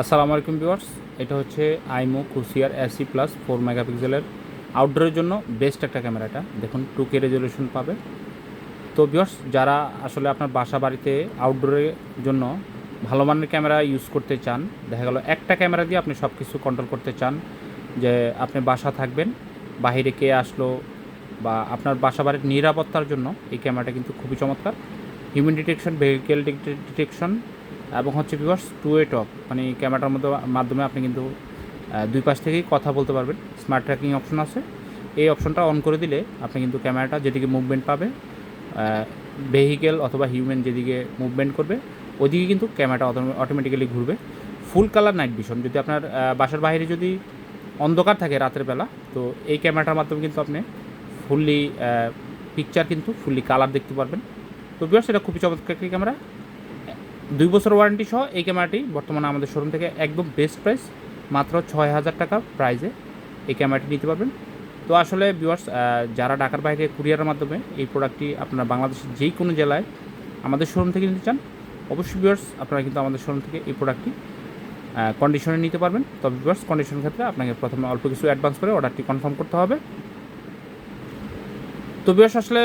আসসালামু আলাইকুম ভিউয়ার্স, এটা হচ্ছে আইমো কুসিয়ার এসি প্লাস ফোর মেগাপিক্সেলের আউটডোরের জন্য বেস্ট একটা ক্যামেরা এটা। দেখুন টু কে রেজলিউশন পাবে। তো ভিউয়ার্স, যারা আসলে আপনার বাসা বাড়িতে আউটডোরের জন্য ভালো মানের ক্যামেরা ইউজ করতে চান, দেখা গেল একটা ক্যামেরা দিয়ে আপনি সব কিছু কন্ট্রোল করতে চান, যে আপনি বাসা থাকবেন, বাহিরে কে আসলো, বা আপনার বাসা বাড়ির নিরাপত্তার জন্য এই ক্যামেরাটা কিন্তু খুবই চমৎকার। হিউম্যান ডিটেকশন ভেহিকেল ডিটেকশন এবং হচ্ছে ভিউয়ার্স টু ওয়ে টক মানে ক্যামেরাটার মধ্যে মাধ্যমে আপনি কিন্তু দুই পাশ থেকেই কথা বলতে পারবেন। স্মার্ট ট্র্যাকিং অপশন আছে। এই অপশনটা অন করে দিলে আপনি কিন্তু ক্যামেরাটা যেদিকে মুভমেন্ট পাবে ভেহিকেল অথবা হিউম্যান যেদিকে মুভমেন্ট করবে, ওদিকে কিন্তু ক্যামেরাটা অটোমেটিক্যালি ঘুরবে। ফুল কালার নাইট ভিশন যদি আপনার বাসার বাইরে যদি অন্ধকার থাকে রাতের বেলা, তো এই ক্যামেরাটার মাধ্যমে কিন্তু আপনি ফুললি পিকচার কিন্তু ফুললি কালার দেখতে পারবেন। তো বিয়ার সেটা খুবই চমৎকার ক্যামেরা দুই বছর ওয়ারেন্টি সহ এই ক্যামেরাটি বর্তমানে আমাদের শোরুম থেকে একদম বেস্ট প্রাইস মাত্র ছয় হাজার টাকা প্রাইজে এই ক্যামেরাটি নিতে পারবেন। তো আসলে ভিউয়ার্স যারা ঢাকার বাইরে কুরিয়ারের মাধ্যমে এই প্রোডাক্টটি আপনারা বাংলাদেশের যেই কোনো জেলায় আমাদের শোরুম থেকে নিতে চান, অবশ্যই ভিউয়ার্স আপনারা কিন্তু আমাদের শোরুম থেকে এই প্রোডাক্টটি কন্ডিশনে নিতে পারবেন। তবে ভিউয়ার্স কন্ডিশনের ক্ষেত্রে আপনাকে প্রথমে অল্প কিছু অ্যাডভান্স করে অর্ডারটি কনফার্ম করতে হবে। তো বিয়াস আসলে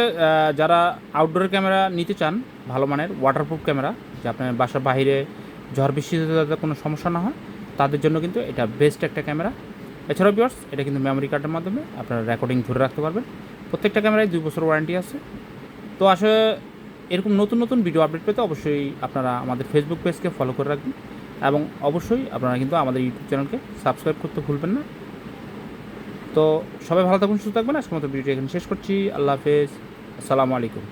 যারা আউটডোরের ক্যামেরা নিতে চান, ভালো মানের ওয়াটারপ্রুফ ক্যামেরা যে আপনার বাসার বাইরে ঝড় বৃষ্টিতে যাতে কোনো সমস্যা না হয়, তাদের জন্য কিন্তু এটা বেস্ট একটা ক্যামেরা এছাড়াও বিয়ার্স, এটা কিন্তু মেমোরি কার্ডের মাধ্যমে আপনারা রেকর্ডিং ধরে রাখতে পারবেন। প্রত্যেকটা ক্যামেরায় দুই বছর ওয়ারেন্টি আছে। তো আসলে, এরকম নতুন নতুন ভিডিও আপডেট পেতে অবশ্যই আপনারা আমাদের ফেসবুক পেজকে ফলো করে রাখবেন। এবং অবশ্যই আপনারা কিন্তু আমাদের ইউটিউব চ্যানেলকে সাবস্ক্রাইব করতে ভুলবেন না। তো সবাই ভালো থাকুন, সুস্থ থাকবেন। আজকের মতো ভিডিও এখানে শেষ করছি। আল্লাহ হাফেজ। আসসালামু আলাইকুম।